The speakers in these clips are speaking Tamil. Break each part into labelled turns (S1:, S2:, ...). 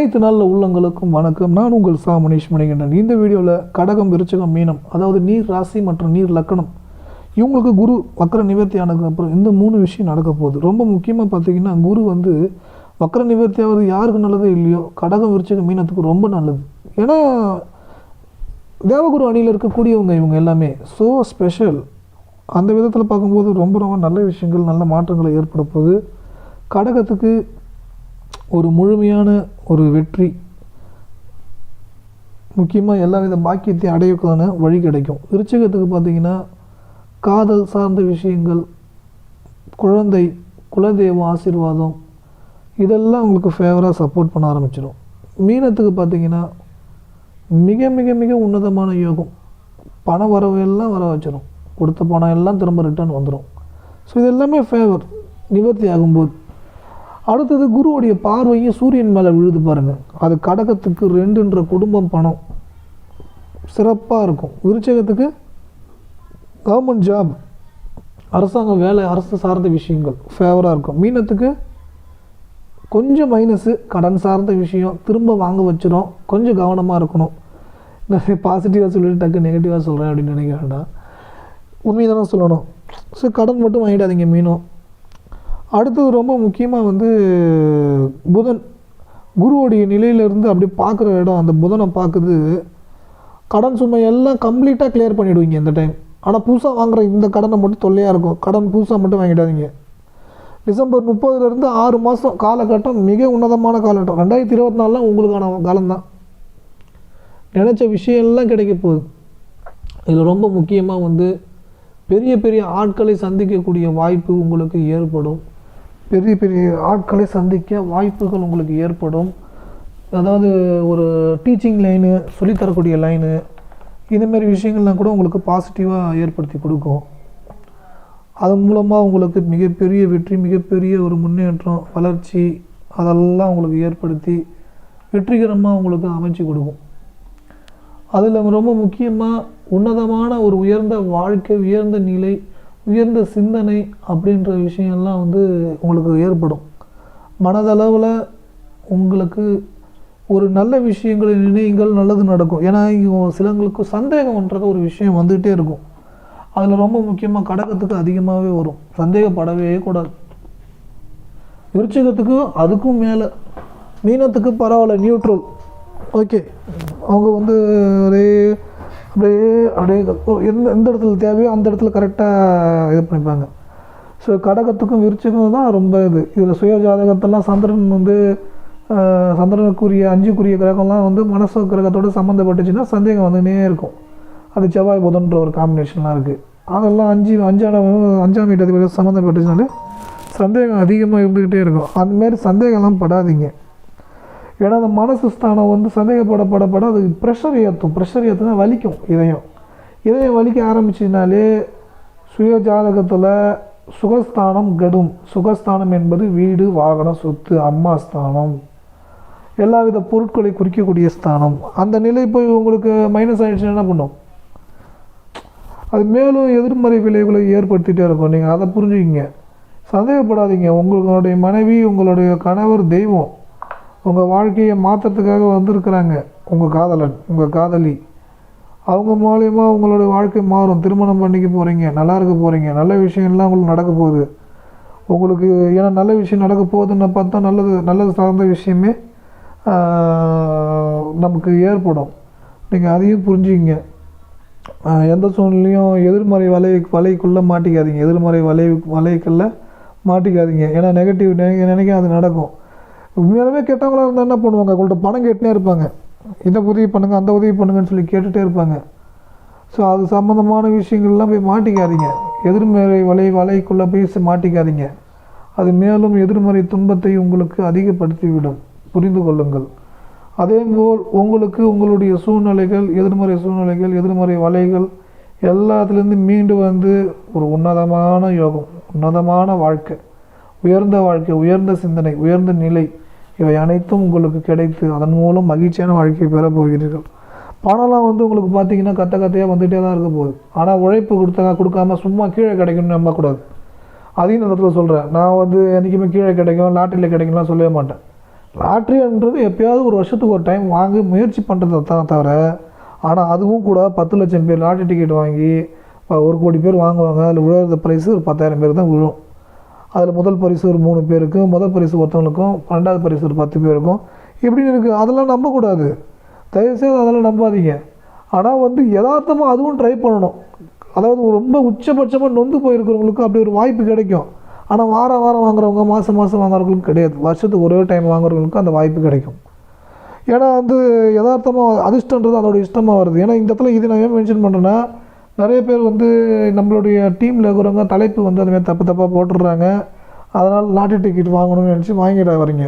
S1: அனைத்து நாளில் உள்ளங்களுக்கும் வணக்கம். நான் உங்கள் சா. மணிஷ் மணிகண்டன் இந்த வீடியோவில் கடகம் விருச்சகம் மீனம் அதாவது நீர் ராசி மற்றும் நீர் லக்கணம் இவங்களுக்கு குரு வக்கர நிவர்த்தி ஆனதுக்கு அப்புறம் இந்த மூணு விஷயம் நடக்க போகுது. ரொம்ப முக்கியமாக பார்த்தீங்கன்னா குரு வந்து வக்கர நிவர்த்தி ஆகிறது யாருக்கு நல்லதோ இல்லையோ கடகம் விருச்சகம் மீனத்துக்கு ரொம்ப நல்லது. ஏன்னா தேவகுரு அணியில் இருக்கக்கூடியவங்க இவங்க எல்லாமே. ஸோ ஸ்பெஷல் அந்த விதத்தில் பார்க்கும்போது ரொம்ப ரொம்ப நல்ல விஷயங்கள் நல்ல மாற்றங்களை ஏற்பட போகுது. கடகத்துக்கு ஒரு முழுமையான ஒரு வெற்றி. முக்கியமாக எல்லா வித பாக்கியத்தையும் அடையக்கான வழி கிடைக்கும். விருச்சகத்துக்கு பார்த்தீங்கன்னா காதல் சார்ந்த விஷயங்கள் குழந்தை குலதெய்வம் ஆசீர்வாதம் இதெல்லாம் உங்களுக்கு ஃபேவராக சப்போர்ட் பண்ண ஆரம்பிச்சிடும். மீனத்துக்கு பார்த்தீங்கன்னா மிக மிக மிக உன்னதமான யோகம். பண வரவு எல்லாம் வர வச்சிடும் கொடுத்த பணம் எல்லாம் திரும்ப ரிட்டர்ன் வந்துடும் ஸோ இது எல்லாமே ஃபேவர் நிவர்த்தி ஆகும்போது. அடுத்தது குருவுடைய பார்வையும் சூரியன் மேலே விழுது பாருங்கள் அது கடகத்துக்கு ரெண்டுன்ற குடும்பம் பணம். சிறப்பாக இருக்கும். விருச்சகத்துக்கு கவர்மெண்ட் ஜாப் அரசாங்க வேலை அரசு சார்ந்த விஷயங்கள். ஃபேவராக இருக்கும். மீனத்துக்கு கொஞ்சம் மைனஸு கடன் சார்ந்த விஷயம். திரும்ப வாங்க வச்சிடும் கொஞ்சம் கவனமாக இருக்கணும். நான் பாசிட்டிவாக சொல்லிட்டு டக்கு நெகட்டிவாக சொல்கிறேன் அப்படின்னு நினைக்க வேண்டாம் உண்மையை தானே சொல்லணும். ஸோ கடன் மட்டும் வாங்கிடாதீங்க மீனும். அடுத்தது ரொம்ப முக்கியமாக வந்து புதன். குருவோடைய நிலையிலேருந்து அப்படியே பார்க்குற இடம் அந்த புதனை பார்க்குது. கடன் சுமை எல்லாம் கம்ப்ளீட்டாக கிளியர் பண்ணிவிடுவீங்க இந்த டைம் ஆனால் புதுசாக வாங்குற இந்த கடனை மட்டும் தொல்லையாக இருக்கும். கடன் புதுசாக மட்டும் வாங்கிடாதீங்க. டிசம்பர் முப்பதுலேருந்து ஆறு மாதம் காலகட்டம் மிக உன்னதமான காலகட்டம். ரெண்டாயிரத்தி இருபத்தி நாலாம் உங்களுக்கான காலம்தான். நினச்ச விஷயம்லாம் கிடைக்க போகுது. இதில் ரொம்ப முக்கியமாக வந்து பெரிய பெரிய ஆட்களை சந்திக்கக்கூடிய வாய்ப்பு உங்களுக்கு ஏற்படும். பெரிய பெரிய ஆட்களை சந்திக்க வாய்ப்புகள் உங்களுக்கு ஏற்படும். அதாவது ஒரு டீச்சிங் லைனு சொல்லித்தரக்கூடிய லைனு இதுமாரி விஷயங்கள்லாம் கூட உங்களுக்கு பாசிட்டிவாக ஏற்படுத்தி கொடுக்கும். அதன் மூலமாக உங்களுக்கு மிகப்பெரிய வெற்றி மிகப்பெரிய ஒரு முன்னேற்றம் வளர்ச்சி அதெல்லாம் உங்களுக்கு ஏற்படுத்தி வெற்றிகரமாக உங்களுக்கு அமைச்சு கொடுக்கும். அதில் ரொம்ப முக்கியமாக உன்னதமான ஒரு உயர்ந்த வாழ்க்கை உயர்ந்த நிலை உயர்ந்த சிந்தனை அப்படின்ற விஷயம்லாம் வந்து உங்களுக்கு ஏற்படும். மனதளவில் உங்களுக்கு ஒரு நல்ல விஷயங்களை நினைங்கள் நல்லது நடக்கும். ஏன்னா இங்கே சிலங்களுக்கு சந்தேகம்ன்றது ஒரு விஷயம் வந்துகிட்டே இருக்கும். அதில் ரொம்ப முக்கியமாக கடகத்துக்கு அதிகமாகவே வரும். சந்தேகப்படவே கூடாது. விருச்சிகத்துக்கு அதுக்கும் மேலே. மீனத்துக்கு பரவாயில்ல நியூட்ரல் ஓகே அவங்க வந்து ஒரே அப்படியே அப்படியே எந்த எந்த இடத்துல தேவையோ அந்த இடத்துல கரெக்டாக இது பண்ணிப்பாங்க. ஸோ கடகத்துக்கும் விருச்சிகம் தான் ரொம்ப இது. இதில் சுய ஜாதகத்தெல்லாம் சந்திரன் வந்து சந்திரனுக்குரிய அஞ்சுக்குரிய கிரகம்லாம் வந்து மனசு கிரகத்தோடு சம்மந்தப்பட்டுச்சுன்னா சந்தேகம் வந்துனே இருக்கும். அது செவ்வாய் புதன்ற ஒரு காம்பினேஷன்லாம் இருக்குது அதெல்லாம் அஞ்சு அஞ்சாம் அஞ்சாம் வீட்டு சம்மந்தப்பட்டுச்சுனாலே சந்தேகம் அதிகமாக இருந்துக்கிட்டே இருக்கும். அந்தமாரி சந்தேகம்லாம் படாதீங்க. ஏன்னா அந்த மனசு ஸ்தானம் வந்து சந்தேகப்படப்படப்பட அது ப்ரெஷர் ஏற்றும் ப்ரெஷர் ஏற்றுனா வலிக்கும் இதயம். இதயம் வலிக்க ஆரம்பிச்சினாலே சுய ஜாதகத்தில் சுகஸ்தானம் கெடும். சுகஸ்தானம் என்பது வீடு வாகனம் சொத்து அம்மா ஸ்தானம். எல்லாவித பொருட்களை குறிக்கக்கூடிய ஸ்தானம். அந்த நிலை போய் உங்களுக்கு மைனஸ் ஆகிடுச்சுன்னா என்ன பண்ணும்? அது மேலும் எதிர்மறை விளைவுகளை ஏற்படுத்திகிட்டே இருக்கும். நீங்கள் அதை புரிஞ்சுக்கிங்க. சந்தேகப்படாதீங்க. உங்களுடைய மனைவி உங்களுடைய கணவர் தெய்வம். உங்கள் வாழ்க்கையை மாற்றுறதுக்காக வந்திருக்கிறாங்க. உங்கள் காதலன் உங்கள் காதலி. அவங்க மூலயமா உங்களுடைய வாழ்க்கை மாறும். திருமணம் பண்ணிக்க போகிறீங்க நல்லா இருக்க போகிறீங்க நல்ல விஷயம்லாம் உங்களுக்கு நடக்க போகுது. உங்களுக்கு ஏன்னா நல்ல விஷயம் நடக்க போகுதுன்னு பார்த்தா நல்லது நல்லது சார்ந்த விஷயமே நமக்கு ஏற்படும். நீங்கள் அதையும் புரிஞ்சுங்க எந்த சூழ்நிலையும் எதிர்மறை வலை வலைக்குள்ளே மாட்டிக்காதீங்க. எதிர்மறை வலை வலைக்குள்ளே மாட்டிக்காதீங்க. ஏன்னா நெகட்டிவ் நினைக்க அது நடக்கும். உண்மையாலுமே கெட்டவங்களா இருந்தால் என்ன பண்ணுவாங்க? அவங்கள்ட்ட பணம் கேட்டுனே இருப்பாங்க. இந்த உதவி பண்ணுங்கள் அந்த உதவி பண்ணுங்கன்னு சொல்லி கேட்டுகிட்டே இருப்பாங்க. ஸோ அது சம்மந்தமான விஷயங்கள்லாம் போய் மாட்டிக்காதீங்க. எதிர்மறை வலை வலைக்குள்ளே போய் மாட்டிக்காதீங்க. அது மேலும் எதிர்மறை துன்பத்தை உங்களுக்கு அதிகப்படுத்திவிடும். புரிந்து கொள்ளுங்கள். அதேபோல் உங்களுக்கு உங்களுடைய சூழ்நிலைகள் எதிர்மறை சூழ்நிலைகள் எதிர்மறை வலைகள் எல்லாத்துலேருந்து மீண்டு வந்து ஒரு உன்னதமான யோகம் உன்னதமான வாழ்க்கை. உயர்ந்த வாழ்க்கை உயர்ந்த சிந்தனை உயர்ந்த நிலை இவை அனைத்தும் உங்களுக்கு கிடைத்து அதன் மூலம் மகிழ்ச்சியான வாழ்க்கையை பெறப் போகிறீர்கள். பணம்லாம் வந்து உங்களுக்கு பார்த்தீங்கன்னா கத்த கத்தையாக வந்துகிட்டே தான் இருக்க போகுது. ஆனால் உழைப்பு கொடுத்தா கொடுக்காம சும்மா கீழே கிடைக்கும்னு நம்பக்கூடாது அதையும் இந்த இடத்துல சொல்கிறேன் நான் வந்து என்றைக்குமே கீழே கிடைக்கும் லாட்டரியில் கிடைக்கும்லாம் சொல்லவே மாட்டேன். லாட்ரின்றது எப்பயாவது ஒரு வருஷத்துக்கு ஒரு டைம் வாங்கி முயற்சி பண்ணுறதை தான் தவிர ஆனால் அதுவும் கூட பத்து லட்சம் பேர் லாட்ரி டிக்கெட் வாங்கி ஒரு கோடி பேர் வாங்குவாங்க. அதில் விழுகிற ப்ரைஸு ஒரு பத்தாயிரம் பேர் தான் விழும். அதில் முதல் பரிசு ஒரு மூணு பேருக்கும் முதல் பரிசு ஒருத்தவங்களுக்கும் ரெண்டாவது பரிசு ஒரு பத்து பேருக்கும். இப்படின்னு இருக்குது அதெல்லாம் நம்பக்கூடாது. தயவுசெய்து அதெல்லாம் நம்பாதீங்க. ஆனால் வந்து யதார்த்தமாக அதுவும் ட்ரை பண்ணணும். அதாவது ரொம்ப உச்சபட்சமாக நொந்து போயிருக்கிறவங்களுக்கு அப்படி ஒரு வாய்ப்பு கிடைக்கும். ஆனால் வாரம் வாரம் வாங்குறவங்க மாதம் மாதம் வாங்குறவங்களுக்கு கிடையாது. வருஷத்துக்கு ஒரே டைம் வாங்குறவங்களுக்கு அந்த வாய்ப்பு கிடைக்கும். ஏன்னா வந்து யதார்த்தமாக அதிர்ஷ்டன்றது அதோட இஷ்டமாக வருது. ஏன்னா இந்த இடத்துல இது நான் ஏன் மென்ஷன் பண்ணுறேன்னா நிறைய பேர் வந்து நம்மளுடைய டீமில் இருக்கிறவங்க தலைப்பு வந்து அதுமாதிரி தப்பு தப்பாக போட்டுடுறாங்க. அதனால் லாட்டரி டிக்கெட் வாங்கணும்னு நினச்சி வாங்கிட வரீங்க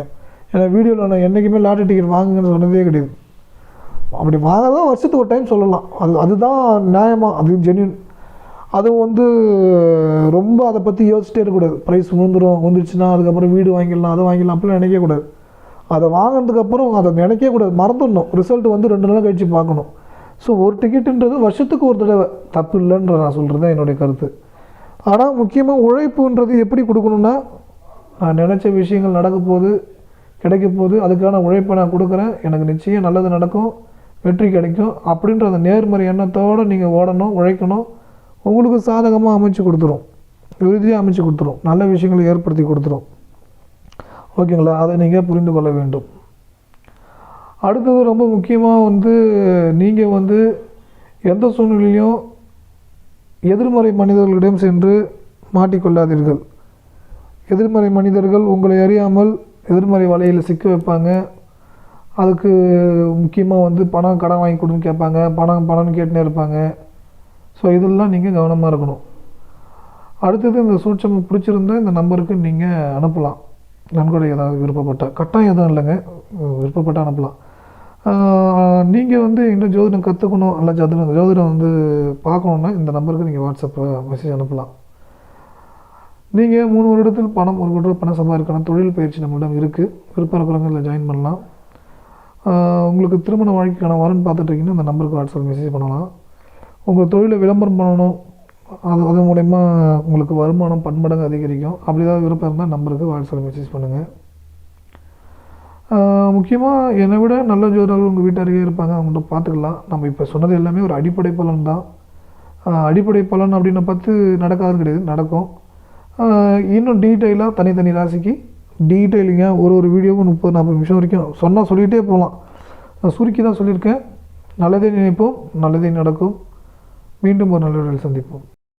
S1: ஏன்னா வீடியோவில் நான் என்றைக்குமே லாட்டரி டிக்கெட் வாங்குங்கன்னு சொன்னதே கிடையாது. அப்படி வாங்கதான் வருஷத்துக்கு ஒரு டைம் சொல்லலாம். அது அதுதான் நியாயமாக அது ஜென்யூன் அதுவும் வந்து ரொம்ப அதை பற்றி யோசிச்சிட்டே இருக்கக்கூடாது. ப்ரைஸ் விழுந்துடும் விழுந்துருச்சுன்னா அதுக்கப்புறம் வீடு வாங்கிடலாம் அதை வாங்கிடலாம் அப்படிலாம் நினைக்கக்கூடாது. அதை வாங்கினதுக்கப்புறம் அதை நினைக்கவே கூடாது. மறந்துடணும். ரிசல்ட் வந்து ரெண்டு நாள் கழித்து பார்க்கணும். ஸோ ஒரு டிக்கெட்டுன்றது வருஷத்துக்கு ஒரு தடவை. தப்பு இல்லைன்ற நான் சொல்கிறது தான் என்னுடைய கருத்து. ஆனால் முக்கியமாக உழைப்புன்றது எப்படி கொடுக்கணுன்னா நான் நினச்ச விஷயங்கள் நடக்க கிடைக்கப்போகுது கிடைக்க அதுக்கான உழைப்பை நான் கொடுக்குறேன் எனக்கு நிச்சயம் நல்லது நடக்கும் வெற்றி கிடைக்கும் அப்படின்ற அந்த நேர்மறை எண்ணத்தோடு நீங்கள் ஓடணும் உழைக்கணும். உங்களுக்கு சாதகமாக அமைச்சு கொடுத்துரும். உறுதியாக அமைச்சு கொடுத்துரும். நல்ல விஷயங்களை ஏற்படுத்தி கொடுத்துரும். ஓகேங்களா? அதை நீங்கள் புரிந்து கொள்ள வேண்டும். அடுத்தது ரொம்ப முக்கியமாக வந்து நீங்கள் வந்து எந்த சூழ்நிலையும் எதிர்மறை மனிதர்களிடம் சென்று மாட்டிக்கொள்ளாதீர்கள். எதிர்மறை மனிதர்கள் உங்களை அறியாமல் எதிர்மறை வலையில் சிக்க வைப்பாங்க. அதுக்கு முக்கியமாக வந்து பணம் கடன் வாங்கி கொடுன்னு கேட்பாங்க. பணம் பணம்னு கேட்டுனே இருப்பாங்க. ஸோ இதெல்லாம் நீங்கள் கவனமாக இருக்கணும். அடுத்தது இந்த சூட்சம் பிடிச்சிருந்தா இந்த நம்பருக்கு நீங்கள் அனுப்பலாம். நன்கொடை ஏதாவது விருப்பப்பட்ட. கட்டாயம் எதுவும் இல்லைங்க. விருப்பப்பட்ட அனுப்பலாம். நீங்கள் வந்து இன்னும் ஜோதிடம் கற்றுக்கணும் அல்ல ஜோதிடம் ஜோதிடம் வந்து பார்க்கணுன்னா இந்த நம்பருக்கு நீங்கள் வாட்ஸ்அப்பில் மெசேஜ் அனுப்பலாம். நீங்கள் மூணு வருடத்தில் பணம் ஒரு கோடி பணம் சம்பாதிக்கணும் தொழில் பயிற்சி நம்மளிடம் இருக்குது விருப்பம் இருக்கிறவங்க ஜாயின் பண்ணலாம் உங்களுக்கு திருமண வாழ்க்கைக்கான வரன் பார்த்துட்ருக்கீங்கன்னா இந்த நம்பருக்கு வாட்ஸ்அப் மெசேஜ் பண்ணலாம். உங்கள் தொழிலை விளம்பரம் பண்ணணும். அது அது மூலயமா உங்களுக்கு வருமானம் பன்மடங்கு அதிகரிக்கும். அப்படி ஏதாவது விருப்பம் இருந்தால் நம்பருக்கு வாட்ஸ்அப் மெசேஜ் பண்ணுங்கள் முக்கியமாக என்னை விட நல்ல ஜோதிடர்கள் உங்கள் வீட்டு அருகே இருப்பாங்க. அவங்கள்ட்ட பார்த்துக்கலாம். நம்ம இப்போ சொன்னது எல்லாமே ஒரு அடிப்படை பலன் தான். அடிப்படை பலன் அப்படின்னு பார்த்து நடக்காதுன்னு கிடையாது. நடக்கும். இன்னும் டீட்டெயிலாக தனித்தனி ராசிக்கு டீட்டெயிலிங்காக ஒரு ஒரு வீடியோவும் முப்பது நாற்பது நிமிஷம் வரைக்கும் சொன்னால் சொல்லிகிட்டே போகலாம். நான் சுருக்கி தான் சொல்லியிருக்கேன். நல்லதே நினைப்போம். நல்லதே நடக்கும். மீண்டும் ஒரு நல்ல சந்திப்போம்.